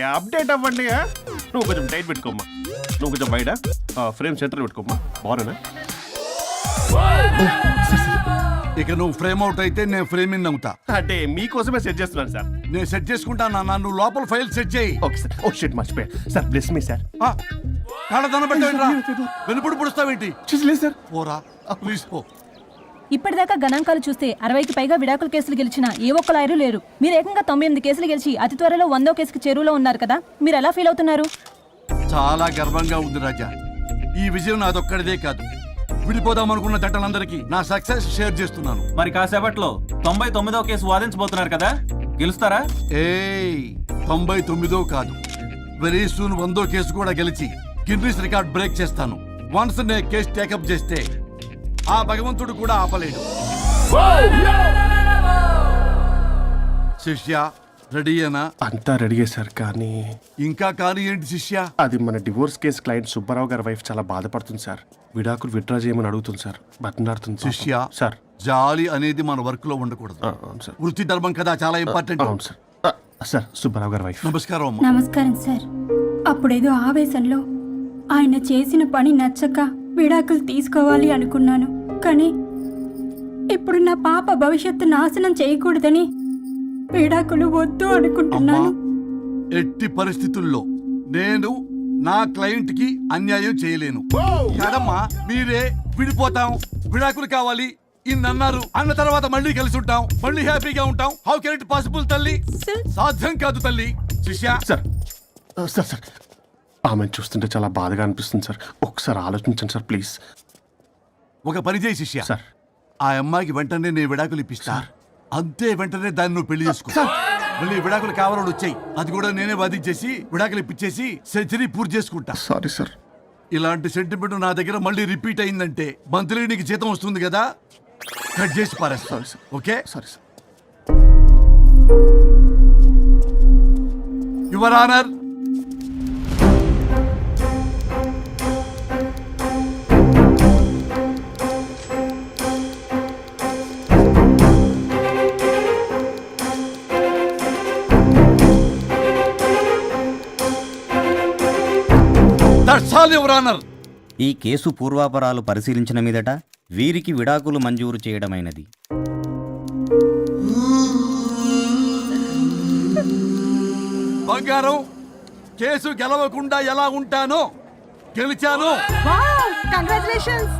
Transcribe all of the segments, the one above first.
Update అవ్వండి? నువ్వు కొంచెం టైట్ పెట్టుకోమ్మా. నువ్వు కొంచెం బయట ఫ్రేమ్ సెంటర్ పెట్టుకోమ్మా. బాగున్నా ఇక నువ్వు ఫ్రేమ్ అవుట్ అయితే నేను ఫ్రేమింగ్ అవుతా. అంటే మీకోసమే సెట్ చేస్తున్నాను సార్. నేను సెట్ చేసుకుంటా నాన్న నువ్వు లోపల ఫైల్ సెట్ చేయి. Okay sir. ఓ షిట్ మర్చిపోయా. Sir bless me sir. ఆ, కాళ్ళ పెట్టా వెనుపుడు పుడుస్తావేంటి? చూసలేదు సార్. పోరా ప్లీజ్ పో. ఇప్పటిదాకా గణాంకాలు చూస్తే అరవైకి పైగా విడాకుల కేసులు గెలిచిన ఏ ఒక్క లాయరు లేరు. మీరు ఏకంగా తొంభై ఎనిమిది కేసులు గెలిచి అతి త్వరలో వందో కేసుకి చెరువులో ఉన్నారు కదా. మీరు ఎలా ఫీల్ అవుతున్నారు? చాలా గర్వంగా ఉంది రాజా. ఈ విజయం నాదొక్కడిదే కాదు. విడిపోదాం అనుకున్న జట్టలందరికీ నా సక్సెస్ షేర్ చేస్తున్నాను. మరి కాసేపట్లో తొంభై తొమ్మిదో కేసు వాదించబోతున్నారు కదా. గెలుస్తారా? ఏయ్ తొంభై తొమ్మిదో కాదు. వెరీ సూన్ వందో కేసు కూడా గెలిచి గిన్నీస్ రికార్డ్ బ్రేక్ చేస్తాను. వన్స్ నే కేసు టేకప్ చేస్తే ఆ భగవంతుడు కూడా ఆపలేడు. శిష్య రెడీ అనా అంతా రెడీ సార్ కానీ ఇంకా కానీ ఏంటి శిష్య? అది మన డివోర్స్ కేసు క్లయింట్ సుబ్బారావు గారి వైఫ్ చాలా బాధపడుతుంది సార్. విడాకులు విత్డ్రా చేయమని అడుగుతుంది సార్. బతినాడుతుంది పాపం. శిష్య సార్. జాలి అనేది మన వర్క్లో ఉండకూడదు అవును సార్. వృత్తి ధర్మం కదా చాలా ఇంపార్టెంట్ అవును సార్. సార్ సుబ్బారావు గారి వైఫ్. నమస్కారం అమ్మా. నమస్కారం సార్. అప్పుడేదో ఆవేశంలో ఆయన చేసిన పని నచ్చక విడాకులు తీసుకోవాలి అనుకున్నాను. కానీ ఇప్పుడు నా పాప భవిష్యత్తు నాశనం చేయకూడదని విడాకులు వద్దు అమ్మా అనుకుంటున్నాను ఎట్టి పరిస్థితుల్లో నేను నా క్లయింట్కి అన్యాయం చేయలేను. కదమ్మా మీరే విడిపోతాం విడాకులు కావాలి ఇన్ని అన్నారు అన్న తర్వాత మళ్ళీ కలిసి ఉంటాం మళ్ళీ హ్యాపీగా ఉంటాం. హౌ కెన్ ఇట్ పాసిబుల్ తల్లి? సాధ్యం కాదు తల్లి. శిష్య. సార్. Sir sir. ఆమెను చూస్తుంటే చాలా బాధగా అనిపిస్తుంది సార్. ఒకసారి ఆలోచించండి సార్ ప్లీజ్. ఒక పని చేయి శిష్య. సార్. ఆ అమ్మాయికి వెంటనే నేను విడాకులు ఇప్పిస్తా. అంతే వెంటనే దాన్ని నువ్వు పెళ్ళి చేసుకో. మళ్ళీ విడాకులు కావాలని వచ్చాయి. అది కూడా నేనే వాదించేసి విడాకులు ఇప్పించేసి సెంచరీ పూర్తి చేసుకుంటా. Sorry sir. ఇలాంటి సెంటిమెంట్ నా దగ్గర మళ్ళీ రిపీట్ అయిందంటే మంత్లీ నీకు జీతం వస్తుంది కదా? కట్ చేసి పారేస్తా. Sorry sir. Okay? Sorry sir. Your honour honour. ఈ కేసు పూర్వాపరాలు పరిశీలించిన మీదట వీరికి విడాకులు మంజూరు చేయడమైనది. బంగారం కేసు గెలవకుండా ఎలా ఉంటానో గెలిచాను.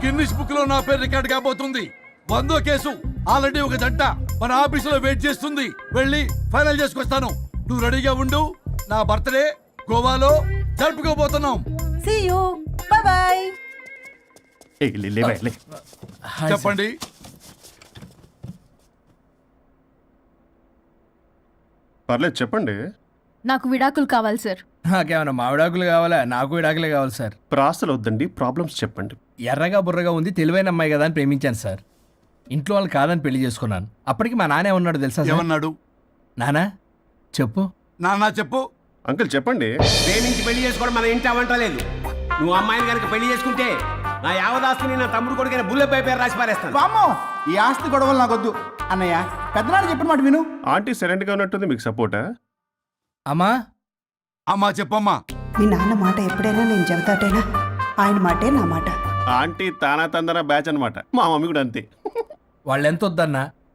గిన్నిస్ బుక్లో నా పేరు రికార్డ్ కాబోతుంది. వందో కేసు ఆల్రెడీ ఒక జంట మన ఆఫీసులో వెయిట్ చేస్తుంది. వెళ్ళి ఫైనల్ చేసుకొస్తాను. నువ్వు రెడీగా ఉండు. నా బర్త్డే గోవాలో జరుపుకోబోతున్నాం. ఏ, లే, లేవా, లే. చెప్పండి. పర్లేదు చెప్పండి. నాకు విడాకులు కావాలి సార్ నాకేమైనా మామిడాకులు కావాలా? నాకు విడాకులే కావాలి సార్ ప్రాసలు వద్దండి ప్రాబ్లమ్స్ చెప్పండి. ఎర్రగా బుర్రగా ఉంది తెలివైన అమ్మాయి కదా అని ప్రేమించాను సార్ ఇంట్లో వాళ్ళు కాదని పెళ్ళి చేసుకున్నాను. అప్పటికి మా నాన్న ఉన్నాడు తెలుసా సార్ ఏమన్నాడు? నానా చెప్పు. నాన్న చెప్పు. అంకుల్ చెప్పండి. ప్రేమించి పెళ్ళి చేసుకోవడం మన ఇంటి అవంటలేదు. నువ్వు అమ్మాయిని కనుక పెళ్ళి చేసుకుంటే నా యావదాస్తిని నా తమ్ముడు కొడుకైన బుల్లెపై పేరు రాసి పారేస్తాను. వామ్మో ఈ ఆస్తి గొడవలు నాకొద్దు అన్నయ్య పెద్దనాడు చెప్పిన మాట విను. ఆంటీ సైలెంట్గా ఉన్నట్టుంది మీకు సపోర్టా అమ్మా. అమ్మా చెప్పమ్మా. మీ నాన్న మాట ఎప్పుడైనా నేను చెబుతాటేనా? ఆయన మాటే నా మాట. ఆంటీ తానా తందన బ్యాచ్ అన్నమాట. మా మమ్మీ కూడా అంతే. వాళ్ళు ఎంత వద్దన్నా?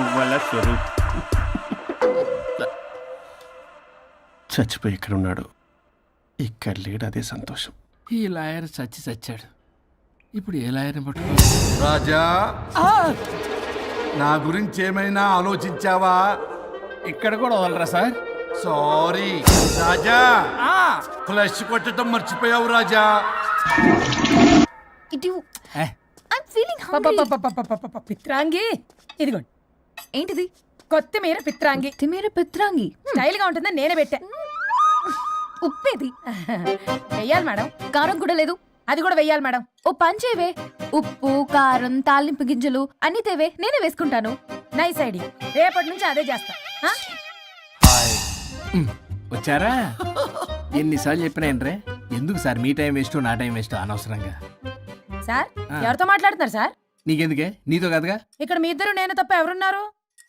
స్వరూప్ చచ్చిపోయి ఇక్కడ ఉన్నాడు ఇక్కడ లేడు అదే సంతోషం. ఈ లాయర్ చచ్చి చచ్చాడు. ఇప్పుడు ఏ లాయర్ని పట్టుకో రాజా! నా గురించి ఏమైనా ఆలోచించావా? ఇక్కడ కూడా వదలరా సార్? సారీ. రాజా! ఫ్లష్ కొట్టడం మర్చిపోయావు రాజా. ఇటు ఫీలింగ్ పిత్రాంగి! ఇదిగోండి. ఏంటిది? కొత్తిమీర పిత్రాంగి. తిమేర పిత్రాంగి. స్టైల్గా ఉంటుందని నేనే పెట్టా. ఉప్పేది. వెయ్యాలి మేడం. కారం కూడా లేదు. అది కూడా వెయ్యాలి మేడం. ఓ పంచేవే ఉప్పు కారం తాలింపు గింజలు అన్ని తేవే. నేనే వేసుకుంటాను. Nice idea. రేపటి నుంచి అదే చేస్తా. ఆ? వచ్చారా? ఎన్నిసార్లు చెప్పినాయండ్రే ఎందుకు సార్ మీ టైం వేస్ట్ నా టైం వేస్ట్ అనవసరంగా? సార్. ఎవరితో మాట్లాడుతున్నారు సార్? నీకెందుకే? నీతో కదగా? ఇక్కడ మీ ఇద్దరు నేను తప్ప ఎవరున్నారు?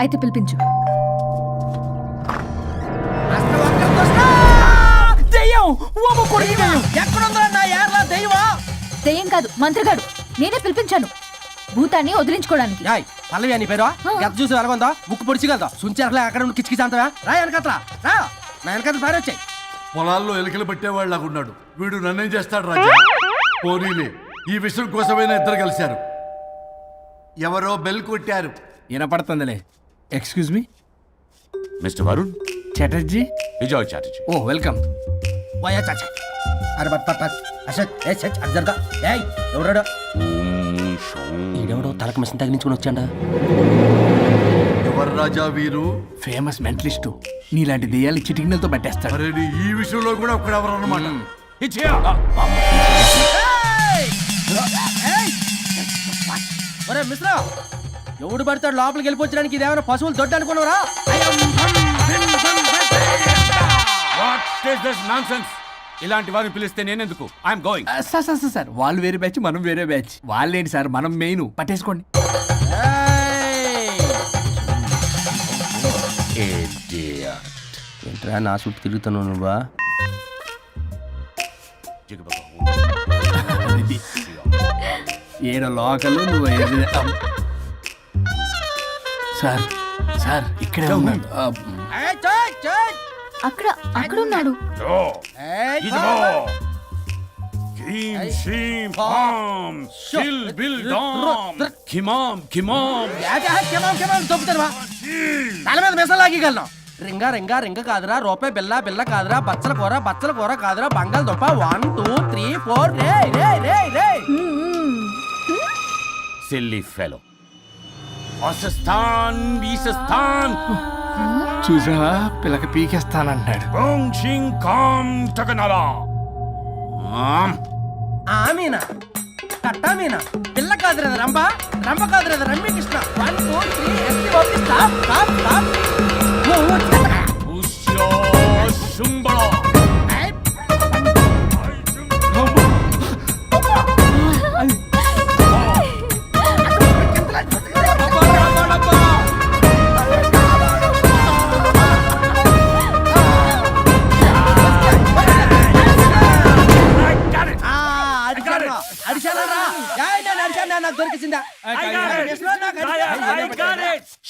అయితే పిలిపించు. దెయ్యం! కాదు మంత్రిగాడు. నేనే పిలిపించాను. భూతాన్ని వదిలించుకోవడానికి. పల్లవి అని పేరు. గత చూసి వెలగొందా ముక్కు పొడిచిగలదా సుంచరలే అక్కడ నుండి కిచకిచ అంతవా? రా వెనకట్రా రా. నా వెనకట్ల సారి వచ్చాయి పొలాల్లో ఎలుకలు పట్టేవాళ్ళగా ఉన్నాడు వీడు నన్నేం చేస్తాడు రాజా? పోనీలే. ఈ విషయం కోసమైనా ఇద్దరు కలిశారు. ఎవరో బెల్ కొట్టారు. వినపడుతుందిలే. Excuse me mister Varun Chatterjee Vijay Chatterjee ఓ వెల్కమ్ పోయా చాచా అరే బట్ పట్ పట్ అసత్ ఏ సచ్ అర్జర్గా ఏయ్ ఎవరాడు ఈడెవడో తలకు మిషన్ తగిలించుకుని వచ్చాడా? ఎవరు రాజా వీరు? ఫేమస్ మెంటలిస్టు నీలాంటి దెయ్యాలు చిటికినలతో పట్టేస్తాడు. అరే ఈ విషయంలో కూడా ఒకడెవరు అనమాట ఒరే మిశ్రా! ఎవడు పడతాడు లోపలికి వెళ్ళిపోవచ్చడానికి ఇదేమైనా పశువులు దొడ్డు అనుకున్నారా ఇలాంటి వారిని పిలిస్తే నేనెందుకు? I'm going sir sir sir, sir వాళ్ళు వేరే బ్యాచ్ మనం వేరే బ్యాచ్. వాళ్ళేంటి సార్ మనం మెయిన్. పట్టేసుకోండి. ఏంట్రా నా చుట్టూ తిరుగుతున్నావు నువ్వా? ఏడో లోకలు నువ్వు సార్ సార్ ఇక్కడే ఉన్నాడు. ఆ, అక్కడ అక్కడ ఉన్నాడు. తల మీద మిసం లాగగలను రింగ రింగ రింగ కాదురా రూపాయి బిల్ల బిల్ల కాదురా బచ్చల కూర బచ్చల కూర కాదురా బంగాళదుంప వన్ టూ త్రీ ఫోర్ రే రే రే రే సిల్లీ ఫెలో అసస్థాన్ వీసస్థాన్ చూసావా? పిల్లకి పీకేస్తానంటాడు ఓం షిం కాం ఆమ్. ఆమీనా? కట్టా మీనా పిల్ల కాదురా రంభ? రంభ కాదురా rummy Krishna one two three ST OP stop stop stop ఉష్యో శుంబళ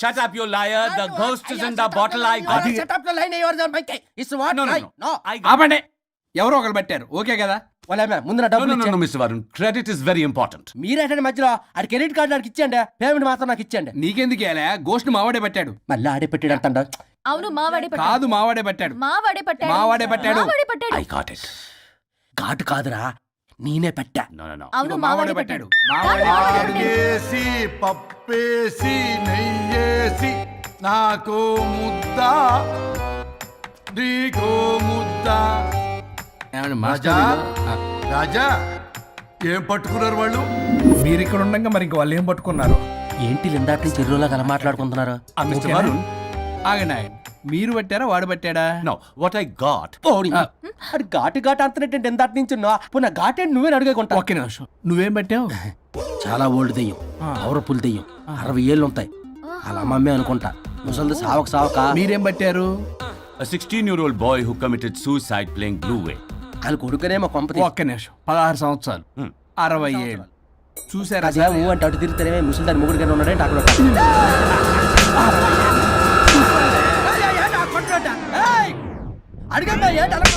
Shut up, you liar. The ghost is in the bottle. I got it. Mike it's what No, no, no. ఆపండి. ఎవరో ఒకరు పెట్టారు. ఓకే కదా? వాళ్ళ ముందు నా No, డబ్బులు no, no, no, ఇచ్చేయండి. Mr. Varun. Credit is very important. మీరేటండి మధ్యలో? ఆడి క్రెడిట్ కార్డు నాకు ఇచ్చేయండి. పేమెంట్ మాత్రం నాకు ఇచ్చేయండి. నీకెందుకు ఇలా? గోస్ట్ మావాడే పెట్టాడు. మళ్ళీ ఆడే పెట్టాడు అంటాడు? అవును మావాడే పట్టాడు. కాదు మావాడే పెట్టాడు. మావాడే పట్టాడు. మావాడే పట్టాడు. మావాడే పట్టాడు. I got it. ఘాటు కాదురా. నేనే పెట్టా. అవును మావాడే పట్టాడు. పప్పేసి నెయ్యేసి నాకు ముద్ద నీకు ముద్ద. ఏమండి రాజా? మాస్టర్ ఏం పట్టుకున్నారు వాళ్ళు? మీరు ఇక్కడ ఉండగా మరి ఇంక వాళ్ళు ఏం పట్టుకున్నారు? ఏంటి ఇందాక నుంచి కల మాట్లాడుకుంటున్నారు? Varun. ఆగండి ఆగండి. మీరు పెట్టారా వాడు పెట్టాడా? No, what I got. పోనీ. అది ఘాటు ఘాటు అంటున్నట్టు ఇందాక నుంచి పునః ఘాటేంటి నువ్వే అడుగుకుంటా ఒక్క నిమిషం. నువ్వేం పెట్టావు? చాలా ఓల్డ్ దెయ్యం. పవర్ఫుల్ దెయ్యం. అరవై ఏళ్ళు ఉంటాయి అలా అమ్మమ్మే అనుకుంటా. ముసలిది సావక సావక. మీరేం పట్టారు? A 16 year old boy who committed suicide playing Blue Way. వాళ్ళ కొడుకునేమో కొంపతి ఒక్క నిమిషం. పదహారు సంవత్సరాలు. అరవై ఏడు చూసారా అదే ఊ అంటే అటు తిరుగుతానే ముసలి దాని ముగ్గురు ఉన్నాడంటే అక్కడ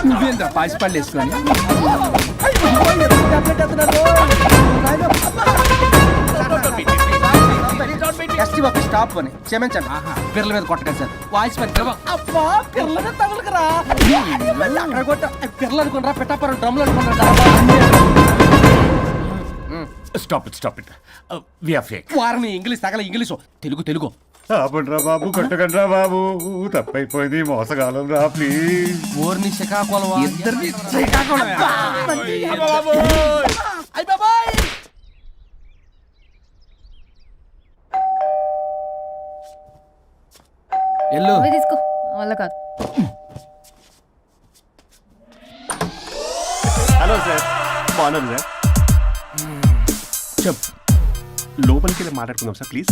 నువ్వేంద్ర పాసిపళ్ళు వేసుకొని ఎస్టీ ఆఫీస్ స్టాప్ అని. క్షమించండి. పిల్లల మీద కొట్టకండి సార్. వాయిస్ అబ్బా పిల్లల మీద తగులుకురా. అక్కడ కొట్ట. పిల్లలు అనుకున్నారా పెట్టాపరం డ్రమ్లు అనుకున్నారా Stop it, stop it. Uh, we are fake. వారిని ఇంగ్లీష్ తగల ఇంగ్లీషు. తెలుగు తెలుగు. ఆపండ్రా బాబు కొట్టకండ్రా బాబు. తప్పైపోయింది మోసగాలం రా ప్లీజ్ ఊరిని శ్రీకాకుళం ఎల్లు. తీసుకో. వల్ల కాదు. హలో సార్ బాగున్నాను సార్ చెప్పు. లోపలికి వెళ్ళి మాట్లాడుకుందాం sir please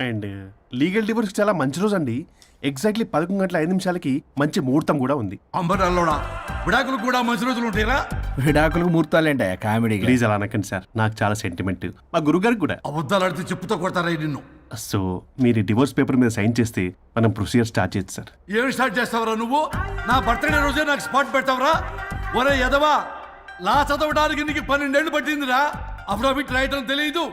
and legal divorce చాలా మంచి రోజు అండి. ఎగ్జాక్ట్లీ పదకొండు గంటల ఐదు నిమిషాలకి మంచి ముహూర్తం కూడా ఉంది. అంబరల్లోడా విడాకులు కూడా మంచి రోజులు ఉంటాయిరా? విడాకులకు ముహూర్తాలేంట కామెడీ ప్లీజ్ అలా అనకండి సార్. నాకు చాలా సెంటిమెంట్ మా గురుగారికి కూడా. అబద్ధాలు ఆడితే చెప్పుతో కొడతారా నిన్ను? సో మీరు డివోర్స్ పేపర్ మీద సైన్ చేస్తే మనం ప్రొసీజర్ స్టార్ట్ చేయొచ్చు సార్. ఏం స్టార్ట్ చేస్తావరా నువ్వు? నా బర్త్డే రోజే నాకు స్పాట్ పెడతావరా ఒరే ఎదవా లా చదవడానికి నీకు పన్నెండేళ్ళు పట్టిందిరా. అఫిడవిట్ రాయటం తెలియదు.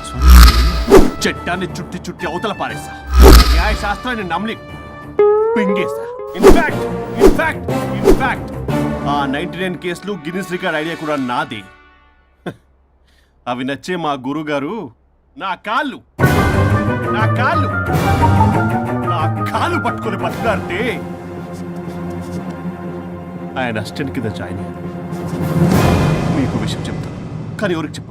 చెట్టాన్ని చుట్టి చుట్టి అవతల పారేసా న్యాయ శాస్త్రాన్ని నమ్మి పింగేసా in fact in fact in fact ఆ నైన్టీ నైన్ కేసులు గిన్నిస్ రికార్డ్ ఐడియా కూడా నాది. అవి నచ్చే మా గురుగారు నా కాళ్ళు నా కాళ్ళు నా కాళ్ళు పట్టుకొని బతికారంటే ఆయన అసిస్టెంట్ కింద జాయిన్ అయ్యాను మీకు విషయం చెప్తాను. కానీ ఎవరికి చెప్పు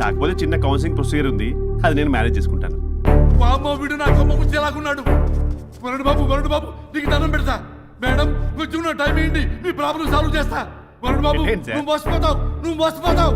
కాకపోతే చిన్న కౌన్సిలింగ్ ప్రొసీజర్ ఉంది. అది నేను మేనేజ్ చేసుకుంటాను. వామ్మో వీడు నా కొమ్మ ముంచేలాగున్నాడు వరుణ్ బాబు వరుణ్ బాబు నీకు దండం పెడతా. మేడం కొంచెం నా టైం ఏంటి మీ ప్రాబ్లం సాల్వ్ చేస్తా. వరుణ్ బాబు? నువ్వు మోసపోతావు నువ్వు మోసపోతావు.